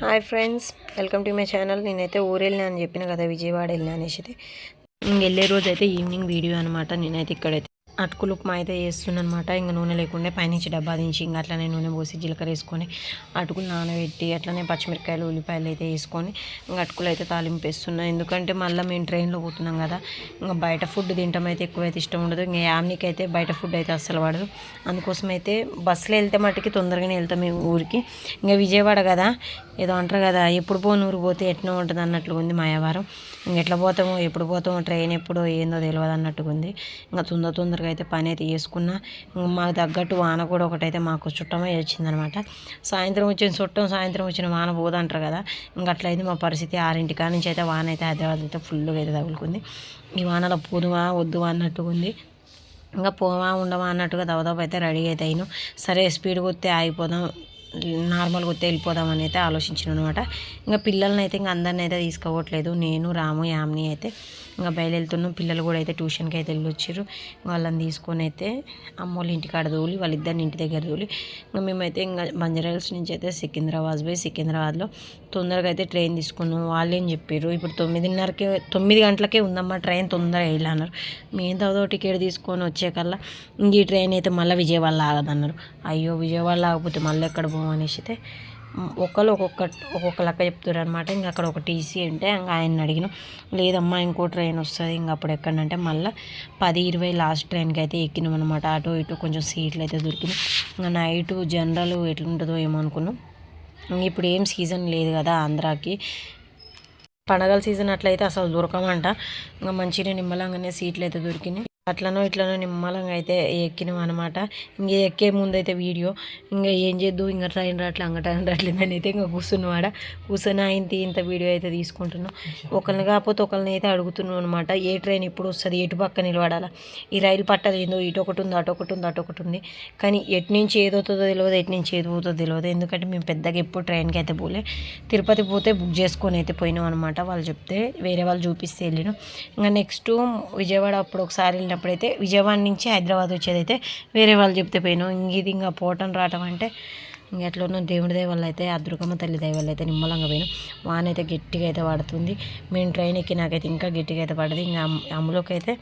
Hi friends welcome to my channel. నేనైతే ఊరు వెళ్ళినా అని చెప్పిన కదా విజయవాడ వెళ్ళినా అనేసి అయితే. ఇంక వెళ్ళే రోజు అయితే ఈవినింగ్ వీడియో అనమాట నేనైతే ఇక్కడైతే అటుకులు ఉప్మా అయితే చేస్తున్నాను అనమాట ఇంకా నూనె లేకుండా పైనుంచి డబ్బా దించి ఇంకా అట్లనే నూనె పోసి జీలకర్ర వేసుకొని అటుకులు నానబెట్టి అట్లనే పచ్చిమిరకాయలు ఉల్లిపాయలు అయితే వేసుకొని ఇంకా అటుకులు అయితే తాలింపు వేస్తున్నాను ఎందుకంటే మళ్ళీ మేము ట్రైన్లో పోతున్నాం కదా ఇంకా బయట ఫుడ్ తింటాం అయితే ఎక్కువైతే ఇష్టం ఉండదు. ఇంకా యామ్నికి అయితే బయట ఫుడ్ అయితే అస్సలు పడదు అందుకోసం అయితే బస్సులో వెళ్తే మట్టుకి తొందరగానే వెళ్తాం మేము ఊరికి. ఇంకా విజయవాడ కదా ఏదో అంటారు కదా ఎప్పుడు పోను ఊరు పోతే ఎట్లా ఉంటుంది అన్నట్లుగా ఉంది మా ఇంకా ఇంక ఎట్లా పోతామో ఎప్పుడు పోతామో ట్రైన్ ఎప్పుడో ఏందో తెలియదు అన్నట్టుగా ఉంది. ఇంకా తొందర తొందరగా అయితే పని అయితే చేసుకున్నా ఇంకా మాకు తగ్గట్టు వాన కూడా ఒకటైతే మాకు చుట్టమే వచ్చిందనమాట. సాయంత్రం వచ్చిన చుట్టం సాయంత్రం వచ్చిన వాన పోదంటారు కదా ఇంక అట్లయితే మా పరిస్థితి. ఆరింటి కాడ నుంచి అయితే వాన అయితే హైదరాబాద్ అయితే ఫుల్గా అయితే తగులుకుంది. ఈ వానలో పోదువా వద్దువా అన్నట్టుగా ఉంది. ఇంకా పోవా ఉండవా అన్నట్టుగా దవదవ అయితే రెడీ అయితే అయిను. సరే స్పీడ్గా వస్తే ఆగిపోదాం. నార్మల్గా వస్తే వెళ్ళిపోదామని అయితే ఆలోచించిన అనమాట. ఇంకా పిల్లల్ని అయితే ఇంకా అందరిని అయితే తీసుకోవట్లేదు నేను రాము యామ్ని అయితే ఇంకా బయలుదేరుతున్నాం. పిల్లలు కూడా అయితే ట్యూషన్కి అయితే వెళ్ళి వచ్చారు వాళ్ళని తీసుకొని అయితే అమ్మోళ్ళ ఇంటికాడ తోలి వాళ్ళిద్దరిని ఇంటి దగ్గర తోలి ఇంకా మేమైతే ఇంకా బంజారాల్స్ నుంచి అయితే సికింద్రాబాద్ పోయి సికింద్రాబాద్లో తొందరగా అయితే ట్రైన్ తీసుకున్నాం. వాళ్ళు ఏం చెప్పారు? ఇప్పుడు తొమ్మిదిన్నరకే తొమ్మిది గంటలకే ఉందమ్మా ట్రైన్ తొందరగా వెళ్ళన్నారు. మేము తదో టికెట్ తీసుకొని వచ్చే కల్లా ఇంక ఈ ట్రైన్ అయితే మళ్ళీ విజయవాడ ఆగదన్నారు. అయ్యో విజయవాడ ఆగకపోతే మళ్ళీ ఎక్కడ పోము అనేసి అయితే ఒకళ్ళు ఒక్కొక్క ఒక్కొక్క లెక్క చెప్తారు అనమాట ఇంకా అక్కడ ఒక టీసీ ఉంటే ఇంకా ఆయన అడిగిన. లేదమ్మా ఇంకో ట్రైన్ వస్తుంది. ఇంకా అప్పుడు ఎక్కడంటే మళ్ళీ పది ఇరవై లాస్ట్ ట్రైన్కి అయితే ఎక్కినాం అనమాట అటు ఇటు కొంచెం సీట్లు అయితే దొరికినాయి. ఇంకా నైట్ జనరల్ ఎట్లుంటుందో ఏమో అనుకున్నాం. ఇప్పుడు ఏం సీజన్ లేదు కదా ఆంధ్రాకి. పండగల సీజన్ అట్లయితే అసలు దొరకమంట ఇంకా మంచిగా నిమ్మలంగానే సీట్లు అయితే దొరికినాయి. అట్లనో ఇట్లనో నిమ్మలంగా అయితే ఎక్కినాం అనమాట ఇంక ఎక్కే ముందు అయితే వీడియో. ఇంకా ఏం చేద్దు ఇంకా ట్రైన్ రావట్లే అంగ ట్రైన్ రావట్లేదు అని అయితే ఇంకా కూర్చున్నవాడ కూర్చొని ఆయన ఇంత వీడియో అయితే తీసుకుంటున్నాం. ఒకరిని కాకపోతే ఒకరిని అయితే అడుగుతున్నాం అనమాట ఏ ట్రైన్ ఎప్పుడు వస్తుంది ఎటు పక్క నిలబడాలా? ఈ రైలు పట్టదు ఏందో ఇటు ఒకటి ఉంది అటు ఒకటి ఉంది అటు ఒకటి ఉంది. కానీ ఎటు నుంచి ఏదవుతుందో తెలియదు ఎటు నుంచి ఏది పోతుందో తెలియదు ఎందుకంటే మేము పెద్దగా ఎప్పుడు ట్రైన్కి అయితే పోలే. తిరుపతి పోతే బుక్ చేసుకొని అయితే పోయినాం అనమాట వాళ్ళు చెప్తే వేరే వాళ్ళు చూపిస్తే వెళ్ళినాం. ఇంకా నెక్స్ట్ విజయవాడ అప్పుడు ఒకసారి వెళ్ళిన. అప్పుడైతే విజయవాడ నుంచి హైదరాబాద్ వచ్చేదైతే వేరే వాళ్ళు చెప్తే పోయినాం. ఇంక ఇది ఇంకా పోవటం రావటం అంటే ఇంక దేవుడి దయ అయితే ఆ దుర్గమ్మ తల్లి దయ అయితే నిమ్మలంగా పోయినాం. వాన అయితే గట్టిగా అయితే పడుతుంది. మేము ట్రైన్ ఎక్కి నాకైతే ఇంకా గట్టిగా అయితే పడదు. ఇంకా అమ్ములోకి అయితే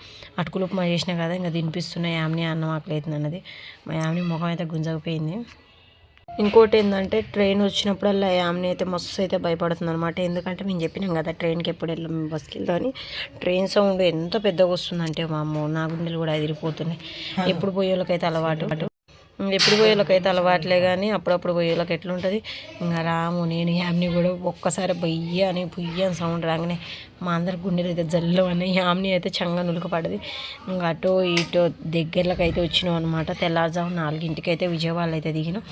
అటుకులు ఉప్మా చేసినా కదా ఇంకా తినిపిస్తున్నాయి. యామ్ని అన్నం ఆకలి అవుతుంది అన్నది. మా యామ్ని ముఖం అయితే గుంజకపోయింది. ఇంకోటి ఏంటంటే ట్రైన్ వచ్చినప్పుడల్లా ఆమె అయితే మస్తు అయితే భయపడుతుంది అనమాట ఎందుకంటే మేము చెప్పినాం కదా ట్రైన్కి ఎప్పుడు వెళ్ళాం బస్కి వెళ్తామని ట్రైన్ సౌండ్ ఎంత పెద్దగా వస్తుందంటే మా అమ్మ నా గుండెలు కూడా ఎదిరిపోతున్నాయి. ఎప్పుడు పోయేళ్ళకైతే అలవాటు. ఎప్పుడు పోయేళ్ళకైతే అలవాట్లే కానీ అప్పుడప్పుడు పోయేళ్ళకి ఎట్లుంటుంది? ఇంకా రాము నేను యామ్ని కూడా ఒక్కసారి బొయ్య అని బొయ్య అని సౌండ్ రాగానే మా అందరి గుండెలు అయితే జల్లు అని యామ్ని అయితే చంగా నులకపడది ఇంకా అటు ఇటు దగ్గరలోకి అయితే వచ్చినాం అనమాట తెల్లారుజాము నాలుగింటికి అయితే విజయవాడలో అయితే దిగినాం.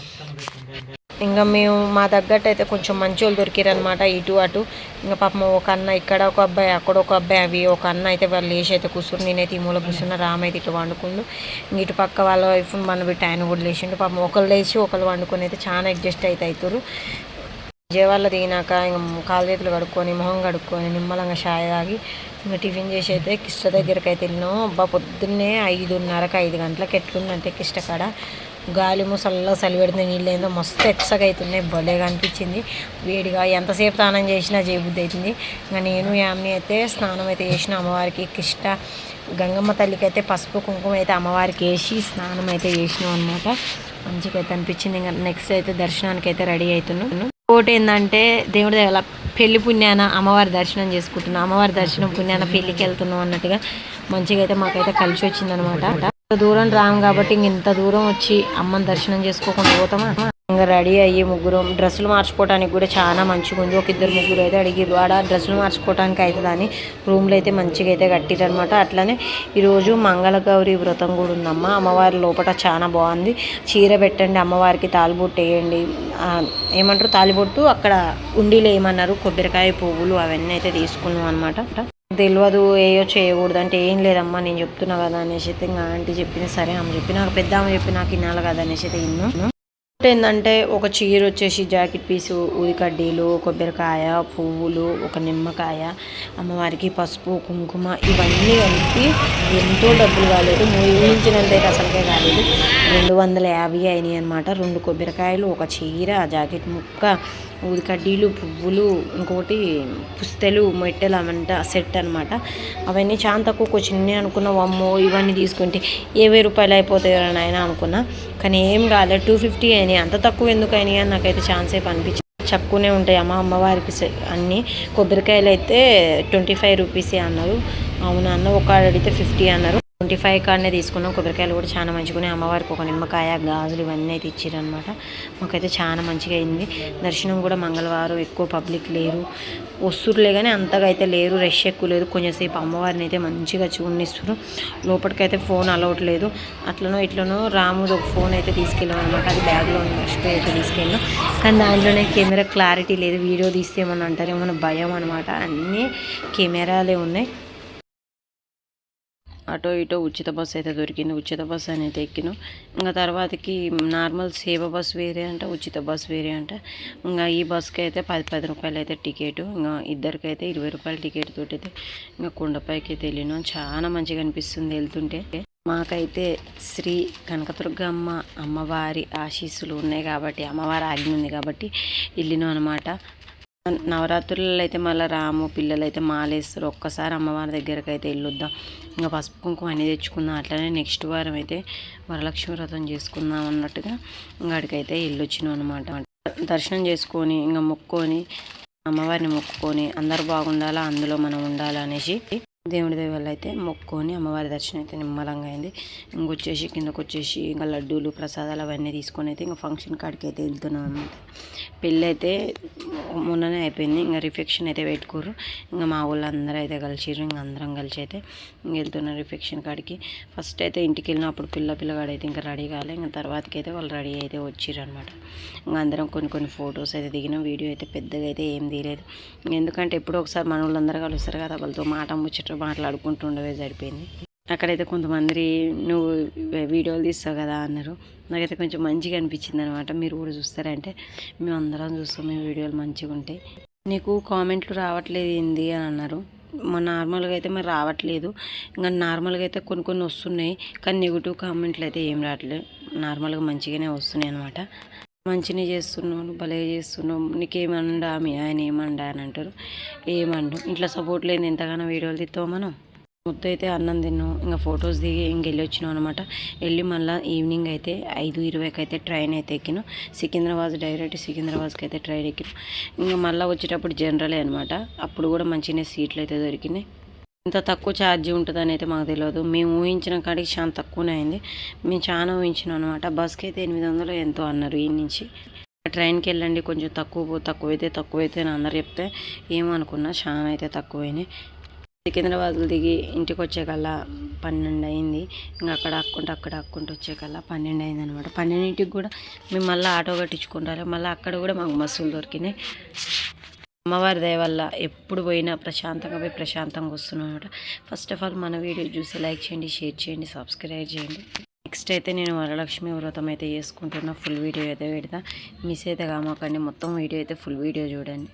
ఇంకా మేము మా తగ్గట్టు అయితే కొంచెం మంచి వాళ్ళు దొరికారనమాట ఇటు అటు. ఇంకా పాపం ఒక అన్న ఇక్కడ ఒక అబ్బాయి అక్కడ ఒక అబ్బాయి అవి ఒక అన్న అయితే వాళ్ళు లేచి అయితే కూర్చుని నేనైతే ఈ మూల కూర్చున్న రామ్ అయితే ఇటు వండుకుండు. ఇటు పక్క వాళ్ళ వైఫ్ మన పెట్టి ఆయన కూడా లేచిండు. పాపం ఒకళ్ళు లేచి ఒకళ్ళు వండుకొని అయితే చాలా అడ్జస్ట్ అయితే అవుతారు విజయవాడలో దిగినాక ఇంకా కాలు చేతులు కడుక్కొని మొహం కడుక్కొని నిమ్మలంగా షాయ్ తాగి ఇంకా టిఫిన్ చేసి అయితే కిష్ట దగ్గరికి అయితే వెళ్ళినాం. అబ్బా పొద్దున్నే ఐదున్నరకు ఐదు గంటలకు ఎట్లుందంటే కిష్ట కాడ. గాలి ముసల్లో చలిపెడితే నీళ్ళు ఏందో మస్తు ఎక్సగా అవుతున్నాయి భలేగా అనిపించింది వేడిగా ఎంతసేపు స్నానం చేసినా చేయబుద్ధి అవుతుంది ఇంకా నేను యామ్ని అయితే స్నానం అయితే చేసిన అమ్మవారికి కిష్ట గంగమ్మ తల్లికి అయితే పసుపు కుంకుమ అయితే అమ్మవారికి వేసి స్నానం అయితే చేసినాం అనమాట మంచిగా అయితే అనిపించింది. ఇంకా నెక్స్ట్ అయితే దర్శనానికి అయితే రెడీ అవుతున్నాను ఇంకోటి ఏంటంటే దేవుడి దగ్గర పెళ్ళి పుణ్యాన అమ్మవారి దర్శనం చేసుకుంటున్నాం. అమ్మవారి దర్శనం పుణ్యాన పెళ్ళికి వెళ్తున్నాం అన్నట్టుగా మంచిగా అయితే మాకైతే కలిసి వచ్చిందనమాట దూరం రాము కాబట్టి ఇంత దూరం వచ్చి అమ్మని దర్శనం చేసుకోకుండా పోతామా? ఇంకా రెడీ అయ్యి ముగ్గురు డ్రెస్సులు మార్చుకోవడానికి కూడా చాలా మంచిగా ఉంది. ఒక ఇద్దరు ముగ్గురు అయితే అడిగిరు ఆడ డ్రెస్సులు మార్చుకోవడానికి అవుతుందని రూమ్లో అయితే మంచిగా అయితే కట్టిరనమాట అట్లనే ఈరోజు మంగళగౌరి వ్రతం కూడా ఉందమ్మ. అమ్మవారి లోపల చాలా బాగుంది. చీర పెట్టండి అమ్మవారికి తాలిబొట్టు వేయండి. ఏమంటారు? తాలిబొట్టు అక్కడ ఉండిలో ఏమన్నారు? కొబ్బరికాయ పువ్వులు అవన్నీ అయితే తీసుకున్నాం అనమాట తెలియదు ఏయో చేయకూడదు అంటే ఏం లేదమ్మా నేను చెప్తున్నా కదా అనేసి అయితే ఇంకా ఆంటీ చెప్పిన సరే ఆమె చెప్పి నాకు పెద్ద ఆమె చెప్పి నాకు వినాలి కదా అనేసి అయితే ఇన్ను ఏంటంటే ఒక చీర వచ్చేసి జాకెట్ పీసు కడ్డీలు కొబ్బరికాయ పువ్వులు ఒక నిమ్మకాయ అమ్మవారికి పసుపు కుంకుమ ఇవన్నీ కలిపి ఎంతో డబ్బులు కాలేదు ఊహించినంత అసలుకే కాలేదు. రెండు వందల యాభై అయినాయి అనమాట రెండు కొబ్బరికాయలు ఒక చీర జాకెట్ ముక్క ఊదికడ్డీలు పువ్వులు ఇంకొకటి పుస్తెలు మెట్టెలు అవంట సెట్ అనమాట అవన్నీ చాలా తక్కువ చిన్న అనుకున్న అమ్మో ఇవన్నీ తీసుకుంటే ఏ రూపాయలు అయిపోతాయో నాయన అనుకున్నా. కానీ ఏం కాలేదు టూ ఫిఫ్టీ అయినాయి. అంత తక్కువ ఎందుకు అయినాయి అని నాకైతే ఛాన్స్ సేపు అనిపించింది చక్కునే ఉంటాయి. అమ్మ అమ్మవారికి అన్నీ కొబ్బరికాయలు అయితే ట్వంటీ ఫైవ్ రూపీసే అన్నారు. అవునా అన్న ఒక అడిగితే ఫిఫ్టీ అన్నారు. ట్వంటీ ఫైవ్ కాడనే తీసుకున్నాం. కొబ్బరికాయలు కూడా చాలా మంచిగా అమ్మవారికి ఒక నిమ్మకాయ గాజులు ఇవన్నీ అయితే ఇచ్చారనమాట మాకైతే చాలా మంచిగా అయింది. దర్శనం కూడా మంగళవారం ఎక్కువ పబ్లిక్ లేరు. వస్తురులే కానీ అంతగా అయితే లేరు. రష్ ఎక్కువ లేదు. కొంచెంసేపు అమ్మవారిని అయితే మంచిగా చూడనిస్తారు లోపలికైతే ఫోన్ అలౌట్ లేదు అట్లనో ఇట్లనో రాముడు ఒక ఫోన్ అయితే తీసుకెళ్ళాం అనమాట అది బ్యాగ్లో ఉన్న మర్చిపోయి అయితే తీసుకెళ్ళాం. కానీ దాంట్లోనే కెమెరా క్లారిటీ లేదు. వీడియో తీస్తే ఏమన్నా అంటారేమో భయం అనమాట అన్నీ కెమెరాలే ఉన్నాయి. అటో ఇటో ఉచిత బస్సు అయితే దొరికింది. ఉచిత బస్సు అనేది ఎక్కినాం. ఇంకా తర్వాతకి నార్మల్ సేవ బస్సు వేరే అంట ఉచిత బస్సు వేరే అంట. ఇంకా ఈ బస్సుకి అయితే పది పది రూపాయలు అయితే టికెట్. ఇంకా ఇద్దరికైతే ఇరవై రూపాయల టికెట్ తోటి అయితే ఇంకా కొండపైకి అయితే వెళ్ళినాం. చాలా మంచిగా అనిపిస్తుంది వెళ్తుంటే. మాకైతే శ్రీ కనకదుర్గమ్మ అమ్మవారి ఆశీస్సులు ఉన్నాయి కాబట్టి అమ్మవారి ఆజ్ఞ ఉంది కాబట్టి వెళ్ళినాం అనమాట నవరాత్రులలో అయితే మళ్ళీ రాము పిల్లలు అయితే మాలేస్తారు. ఒక్కసారి అమ్మవారి దగ్గరకు అయితే వెళ్ళొద్దాం. ఇంకా పసుపు కుంకుమ అన్నీ తెచ్చుకుందాం. అట్లనే నెక్స్ట్ వారం అయితే వరలక్ష్మి వ్రతం చేసుకుందాం అన్నట్టుగా ఇంకా అక్కడికైతే వెళ్ళొచ్చినాం అనమాట దర్శనం చేసుకొని ఇంకా మొక్కుకొని అమ్మవారిని మొక్కుకొని అందరు బాగుండాలా అందులో మనం ఉండాలనేసి దేవుడి దయ అయితే మొక్కుకొని అమ్మవారి దర్శనం అయితే నిమ్మలంగా అయింది. ఇంకొచ్చేసి కిందకు వచ్చేసి ఇంకా లడ్డూలు ప్రసాదాలు అవన్నీ తీసుకొని అయితే ఇంకా ఫంక్షన్ కాడికి అయితే వెళ్తున్నాం అనమాట పెళ్ళి అయితే మొన్ననే అయిపోయింది. ఇంకా రిఫెక్షన్ అయితే పెట్టుకోరు ఇంకా మా ఊళ్ళో అందరూ అయితే కలిసిర్రు. ఇంకా అందరం కలిసి అయితే ఇంక వెళ్తున్నాం రిఫెక్షన్ కాడికి. ఫస్ట్ అయితే ఇంటికి వెళ్ళినప్పుడు పిల్ల పిల్లగాడు అయితే ఇంకా రెడీ కాలే. ఇంకా తర్వాతకి అయితే వాళ్ళు రెడీ అయితే వచ్చిర్రు అనమాట ఇంకా అందరం కొన్ని కొన్ని ఫొటోస్ అయితే దిగినాం. వీడియో అయితే పెద్దగా అయితే ఏం తీయలేదు. ఎందుకంటే ఎప్పుడో ఒకసారి మన వాళ్ళందరూ కలుస్తారు కదా వాళ్ళతో మాట ముచ్చట మాట్లాడుకుంటూ ఉండవే సరిపోయింది. అక్కడైతే కొంతమంది నువ్వు వీడియోలు తీస్తావు కదా అన్నారు. నాకైతే కొంచెం మంచిగా అనిపించింది అనమాట మీరు కూడా చూస్తారంటే మేము అందరం చూస్తాం మీ వీడియోలు మంచిగా ఉంటాయి. నీకు కామెంట్లు రావట్లేదు ఏంది అని అన్నారు. మా నార్మల్గా అయితే మరి రావట్లేదు. ఇంకా నార్మల్గా అయితే కొన్ని కొన్ని వస్తున్నాయి కానీ నెగిటివ్ కామెంట్లు అయితే ఏం రావట్లేదు. నార్మల్గా మంచిగానే వస్తున్నాయి అనమాట మంచిని చేస్తున్నావు భలే చేస్తున్నావు. నీకేమండా మీ ఆయన ఏమండా అని అంటారు. ఏమండు? ఇంట్లో సపోర్ట్ లేని ఎంతగానో వీడియోలు తీస్తావు మనం. మొత్తం అయితే అన్నం తిన్నాం ఇంకా ఫొటోస్ దిగి ఇంక వెళ్ళి వచ్చినాం అనమాట వెళ్ళి మళ్ళీ ఈవినింగ్ అయితే ఐదు ఇరవైకి అయితే ట్రైన్ అయితే ఎక్కినాం. సికింద్రాబాద్ డైరెక్ట్ సికింద్రాబాద్కి అయితే ట్రైన్ ఎక్కినాం. ఇంకా మళ్ళీ వచ్చేటప్పుడు జనరలే అనమాట అప్పుడు కూడా మంచిగానే సీట్లు అయితే దొరికినాయి. ఇంత తక్కువ ఛార్జీ ఉంటుందని అయితే మాకు తెలియదు మేము ఊహించిన కాడికి చాలా తక్కువనే అయింది. మేము చాలా ఊహించినాం అనమాట బస్కి అయితే ఎనిమిది వందలు ఎంతో అన్నారు ఈ నుంచి. ట్రైన్కి వెళ్ళండి కొంచెం తక్కువ తక్కువైతే తక్కువైతే అని అందరు చెప్తే ఏమనుకున్నా చాలా అయితే తక్కువైనాయి. సికింద్రాబాద్లో దిగి ఇంటికి వచ్చేకల్లా పన్నెండు అయింది. ఇంకా అక్కడ ఆక్కుంటూ అక్కడ ఆక్కుంటూ వచ్చేకల్లా పన్నెండు అయింది అనమాట పన్నెండింటికి కూడా మేము మళ్ళీ ఆటో కట్టించుకుంటారు మళ్ళీ అక్కడ కూడా మాకు బస్సులు దొరికినాయి. అమ్మవారి దయ వల్ల ఎప్పుడు పోయినా ప్రశాంతంగా పోయి ప్రశాంతంగా వస్తున్నాం అనమాట ఫస్ట్ ఆఫ్ ఆల్ మన వీడియో చూసి లైక్ చేయండి షేర్ చేయండి సబ్స్క్రైబ్ చేయండి. నెక్స్ట్ అయితే నేను వరలక్ష్మి వ్రతం అయితే చేసుకుంటున్నా. ఫుల్ వీడియో అయితే పెడతా. మిస్ అయితే కామాకండి. మొత్తం వీడియో అయితే ఫుల్ వీడియో చూడండి.